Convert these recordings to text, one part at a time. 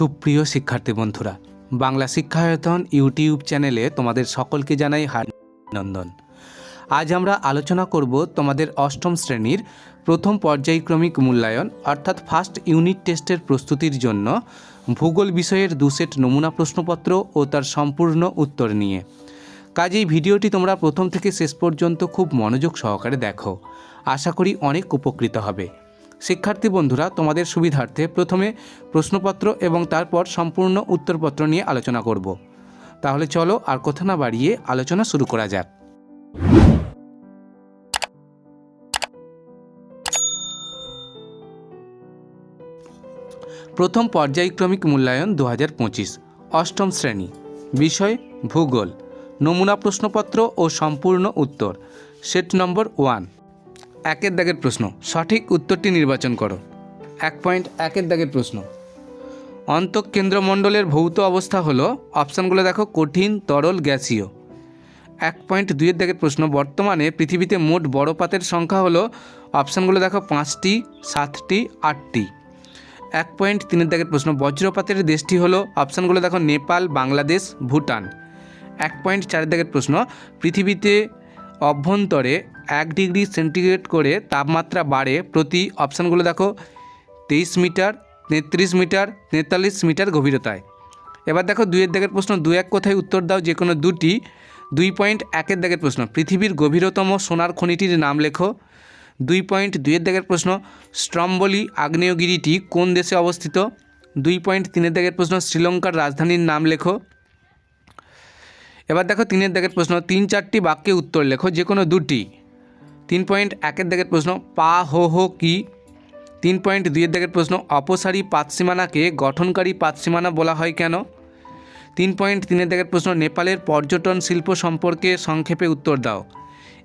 সুপ্রিয় শিক্ষার্থী বন্ধুরা, বাংলা শিক্ষায়তন ইউটিউব চ্যানেলে তোমাদের সকলকে জানাই নন্দন আজ আমরা আলোচনা করব তোমাদের অষ্টম শ্রেণির প্রথম পর্যায়ক্রমিক মূল্যায়ন, অর্থাৎ ফার্স্ট ইউনিট টেস্টের প্রস্তুতির জন্য ভূগোল বিষয়ের দু সেট নমুনা প্রশ্নপত্র ও তার সম্পূর্ণ উত্তর নিয়ে। কাজেই ভিডিওটি তোমরা প্রথম থেকে শেষ পর্যন্ত খুব মনোযোগ সহকারে দেখো। আশা করি অনেক উপকৃত হবে। শিক্ষার্থী বন্ধুরা, তোমাদের সুবিধার্থে প্রথমে প্রশ্নপত্র এবং তারপর সম্পূর্ণ উত্তরপত্র নিয়ে আলোচনা করব। তাহলে চলো আর কথা না বাড়িয়ে আলোচনা শুরু করা যাক। প্রথম পর্যায়ক্রমিক মূল্যায়ন দু অষ্টম শ্রেণি, বিষয় ভূগোল, নমুনা প্রশ্নপত্র ও সম্পূর্ণ উত্তর, সেট নম্বর ওয়ান। একের দাগের প্রশ্ন। সঠিক উত্তরটি নির্বাচন করো। এক পয়েন্ট, একের দাগের প্রশ্ন। অন্তঃকেন্দ্রমণ্ডলের ভৌত অবস্থা হলো, অপশানগুলো দেখো, কঠিন, তরল, গ্যাসীয়। এক পয়েন্ট, দুইয়ের দাগের প্রশ্ন, বর্তমানে পৃথিবীতে মোট বড়পাতের সংখ্যা হলো, অপশানগুলো দেখো, পাঁচটি, সাতটি, আটটি। এক পয়েন্ট, তিনের দাগের প্রশ্ন, বজ্রপাতের দেশটি হলো, অপশানগুলো দেখো, নেপাল, বাংলাদেশ, ভুটান। এক পয়েন্ট, চারের দাগের প্রশ্ন, পৃথিবীতে অভ্যন্তরে এক ডিগ্রি সেন্টিগ্রেড করে তাপমাত্রা বাড়ে প্রতি অপশানগুলো দেখো, তেইশ মিটার, তেত্রিশ মিটার, তেতাল্লিশ মিটার গভীরতায়। এবার দেখো দুইয়ের দাগের প্রশ্ন দু এক কোথায় উত্তর দাও, যে কোনো দুটি, দুই পয়েন্ট একের দাগের প্রশ্ন। পৃথিবীর গভীরতম সোনার খনিটির নাম লেখো। দুই পয়েন্ট দুইয়ের দাগের প্রশ্ন, স্ট্রম্বলি আগ্নেয়গিরিটি কোন দেশে অবস্থিত? দুই পয়েন্ট তিনের দাগের প্রশ্ন, শ্রীলঙ্কার রাজধানীর নাম লেখো। এবার দেখো তিনের দাগের প্রশ্ন, তিন চারটি বাক্যে উত্তর লেখো, যে কোনো দুটি। তিন পয়েন্ট একের দাগের প্রশ্ন, পা হো হো কি? তিন পয়েন্ট দুইয়ের দাগের প্রশ্ন, অপসারী পাতসীমানাকে গঠনকারী পাতসীমানা বলা হয় কেন? তিন পয়েন্ট তিনের দাগের প্রশ্ন, নেপালের পর্যটন শিল্প সম্পর্কে সংক্ষেপে উত্তর দাও।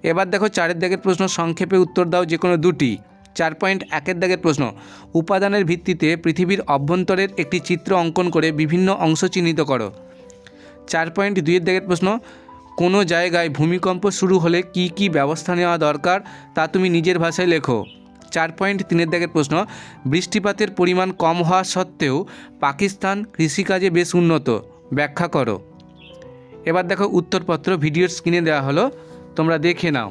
এবার দেখো চারের দাগের প্রশ্ন, সংক্ষেপে উত্তর দাও যে কোনো দুটি। চার পয়েন্ট একের দাগের প্রশ্ন, উপাদানের ভিত্তিতে পৃথিবীর অভ্যন্তরের একটি চিত্র অঙ্কন করে বিভিন্ন অংশ চিহ্নিত করো। চার পয়েন্ট দুইয়ের দাগের প্রশ্ন কোনো জায়গায় ভূমিকম্প শুরু হলে কি কি ব্যবস্থা নেওয়া দরকার তা তুমি নিজের ভাষায় লেখো। চার পয়েন্ট তিনের দাগের প্রশ্ন, বৃষ্টিপাতের পরিমাণ কম হওয়া সত্ত্বেও পাকিস্তান কৃষিকাজে বেশ উন্নত। ব্যাখ্যা করো। এবার দেখো উত্তরপত্র, ভিডিওর স্ক্রিনে দেওয়া হলো, তোমরা দেখে নাও।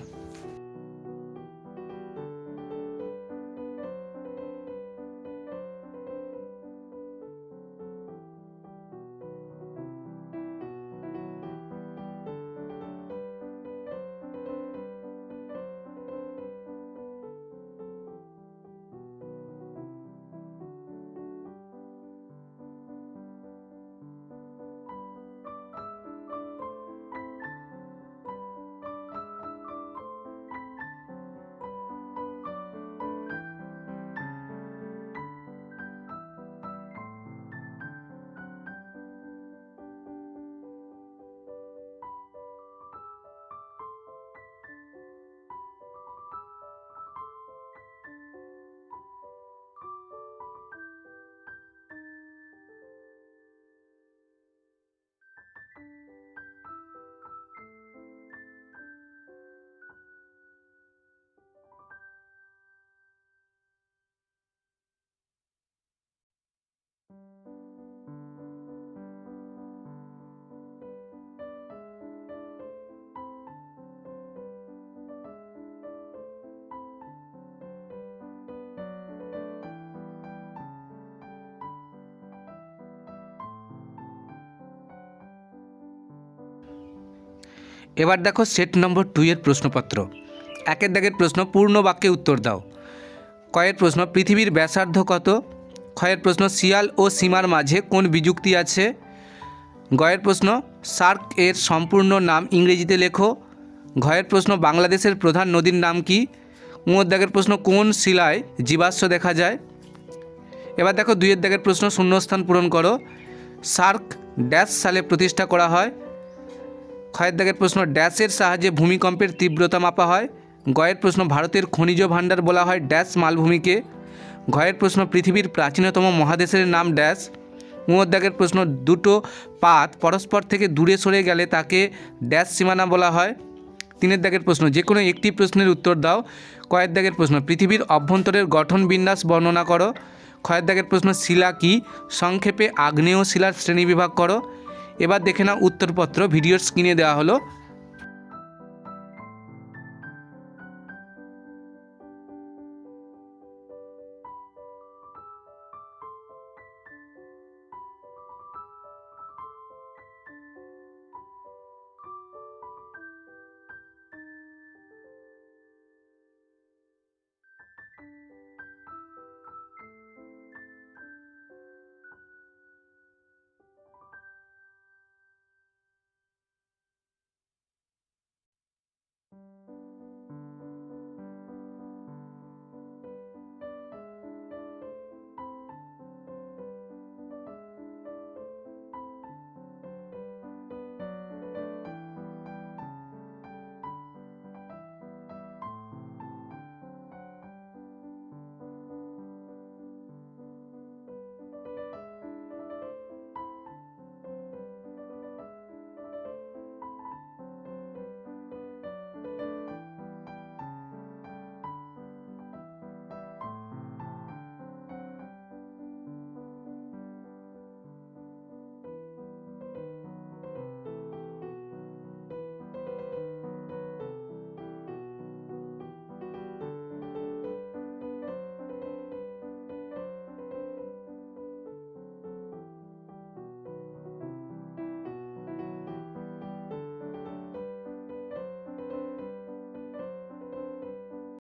এবার দেখো সেট নম্বর টু এর প্রশ্নপত্র। একের দাগের প্রশ্ন পূর্ণ বাক্যে উত্তর দাও। কয়ের প্রশ্ন, পৃথিবীর ব্যাসার্ধ কত? ক্ষয়ের প্রশ্ন, শিয়াল ও সীমার মাঝে কোন বিযুক্তি আছে? গয়ের প্রশ্ন, সার্ক এর সম্পূর্ণ নাম ইংরেজিতে লেখো। ঘয়ের প্রশ্ন, বাংলাদেশের প্রধান নদীর নাম কি? উঁয়ের দাগের প্রশ্ন, কোন শিলায় জীবাশ্ম দেখা যায়? এবার দেখো দুইয়ের দাগের প্রশ্ন শূন্যস্থান পূরণ করো। সার্ক ড্যাশ সালে প্রতিষ্ঠা করা হয়। ক্ষয়ের দাগের প্রশ্ন, ড্যাশের সাহায্যে ভূমিকম্পের তীব্রতা মাপা হয়। গয়ের প্রশ্ন, ভারতের খনিজ ভাণ্ডার বলা হয় ড্যাশ মালভূমিকে। ঘয়ের প্রশ্ন, পৃথিবীর প্রাচীনতম মহাদেশের নাম ড্যাশ। দাগের প্রশ্ন, দুটো পাত পরস্পর থেকে দূরে সরে গেলে তাকে ড্যাশ সীমানা বলা হয়। তিনের দাগের প্রশ্ন, যে কোনো একটি প্রশ্নের উত্তর দাও। কয়ের দাগের প্রশ্ন, পৃথিবীর অভ্যন্তরের গঠন বিন্যাস বর্ণনা করো। ক্ষয়ের দাগের প্রশ্ন, শিলা কি? সংক্ষেপে আগ্নেয় শিলার শ্রেণীবিভাগ করো। এবার দেখে নাও উত্তরপত্র ভিডিওর স্ক্রিনে দেওয়া হলো।